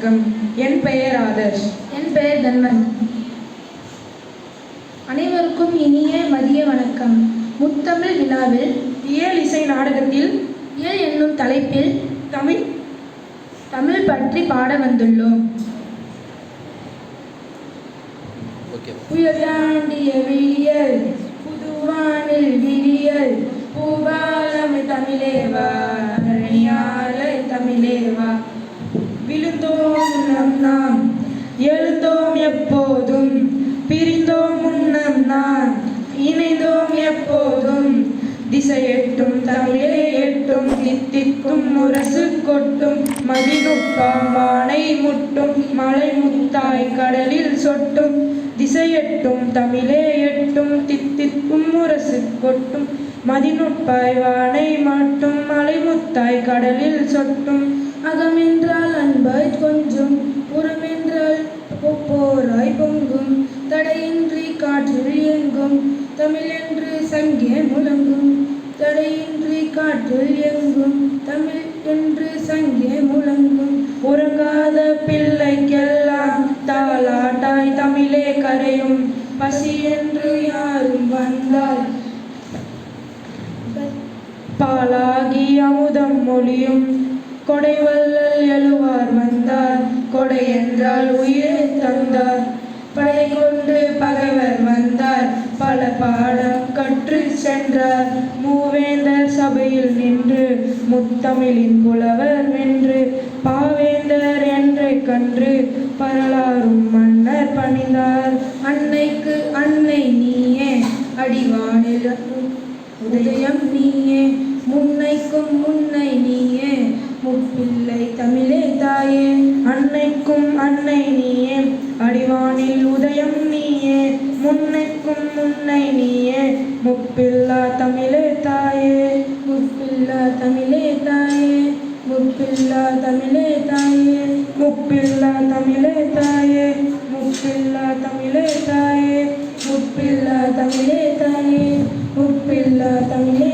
வணக்கம். என் பெயர் ஆதர்ஷ். என் பெயர் தன்வன். அனைவருக்கும் இனிய மதிய வணக்கம். முத்தமிழ் விழாவில் இயல் இசை நாடகத்தில் இயல் என்னும் தலைப்பில் தமிழ் தமிழ் பற்றி பாட வந்துள்ளோம். ஓகே. புயல் தாண்டிய விழியல் புதுவானில் விழியல் பூபாலமை தமிழேவா? எப்போதும் பிரிந்தோம் முன்னம் நான். இணைந்தோம் எப்போதும் திசையெட்டும் தமிழே எட்டும் தித்திக்கும் முரசு கொட்டும் மதிநுட்பம் மானை முட்டும் மலை முத்தாய் கடலில் சொட்டும் திசையெட்டும் தமிழே எட்டும் தித்திக்கும் முரசு கொட்டும் மதிநுட்பாய் வானை மாட்டும் மலை முத்தாய் கடலில் சொட்டும். அகமென்றால் அன்பாய் கொஞ்சம் தடையின்றி காற்றில் இயங்கும் தமிழென்று சங்கே முழங்கும். தடையின்றி காற்றில் இயங்கும் தமிழ் என்று சங்கே முழங்கும். உறங்காத பிள்ளைக்கெல்லாம் தாலாட்டாய் தமிழே கரையும். பசி என்று யாரும் வந்தால் பாலாகி அமுதம் மொழியும். கொடைவள்ளல் எழுவார் வந்தார். கொடை என்றால் உயிர் பாடம் கற்று சென்றார் மூவேந்தர் சபையில் நின்று முத்தமிழின் புலவர் வென்று பாவேந்தர் என்றே கன்று பரலாரும் மன்னர் பணிந்தார். அன்னைக்கு அன்னை நீயே அடிவானில் உதயம் நீயே முன்னைக்கும் முன்னை நீயே முப்பிள்ளை தமிழே தாயே. அன்னைக்கும் அன்னை நீயே அடிவானில் உதயம் நீ நீயே முன்னைக்கும் முன்னை நீயே முப்பில்லா தமிழே தாயே. முப்பில்லா தமிழே தாயே முப்பில்லா தமிழே தாயே. முப்பில்லா தமிழே தாயே முப்பில்லா தமிழே தாயே. முப்பில்லா தமிழே தாயே முப்பில்லா தமிழே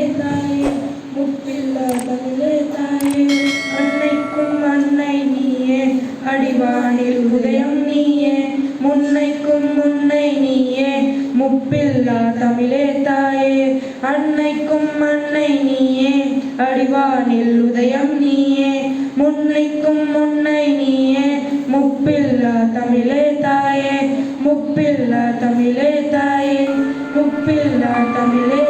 அன்னைக்கும் அன்னை நீயே அடிவானில் உதயம் நீயே முன்னைக்கும் முன்னை நீயே முப்பில்லா தமிழே தாயே முப்பில்லா தமிழே தாயே முப்பில்லா தமிழே